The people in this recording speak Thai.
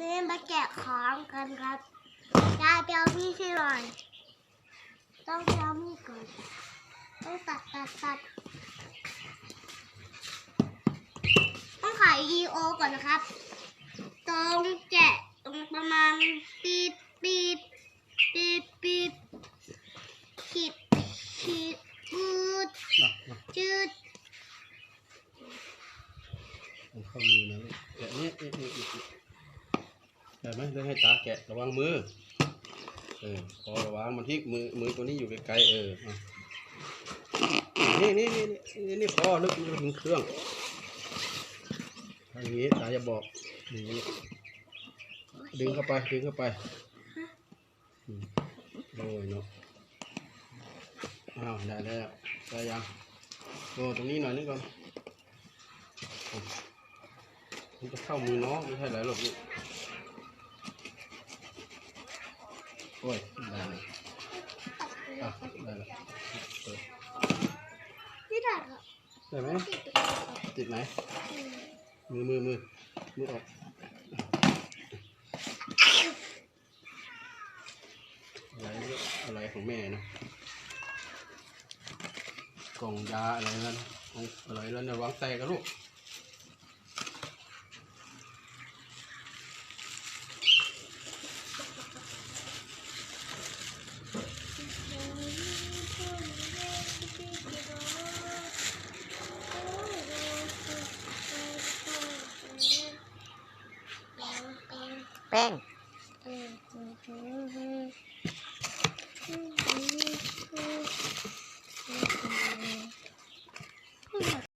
นี่มาแกะของกันครับยายไปเอามีดให้หน่อยต้องไปเอามีดก่อนต้องตัดตัดตัดต้องขายอีโอก่อนนะครับ ตรงแกะตรงประมาณปีดปีดปีดปีดขีดขีดปืดมามาจืด เอาเข้ามือนะลูกแกะนี่นี่นี่นี่ ได้ไหมได้ให้ตาแกะระวังมือ เออ พอระวังมันที่มือมือตัวนี้อยู่ไกลๆเอออะนี่นี่นี่นี่นี่พอลึกมันถึงเครื่องทางนี้ตาจะบอกนี่ดึงเข้าไปดึงเข้าไปอืมโอ้ยเนาะอ้าวได้แล้วได้ยังโอ้ตรงนี้หน่อยนึงก่อนมันจะเข้ามือน้องไม่ใช่เหรอลูกนี่โอ้ยได้เลยอะได้แล้วเปิดนี่ได้เหรอได้ไหมติดติดไหนมมือมือมือมือออกอะไรเนี่ยอะไรของแม่นะกล่องยาอะไรนั่นองอะไรแล้วเนี่ยวางแตกกันลูก 嗯。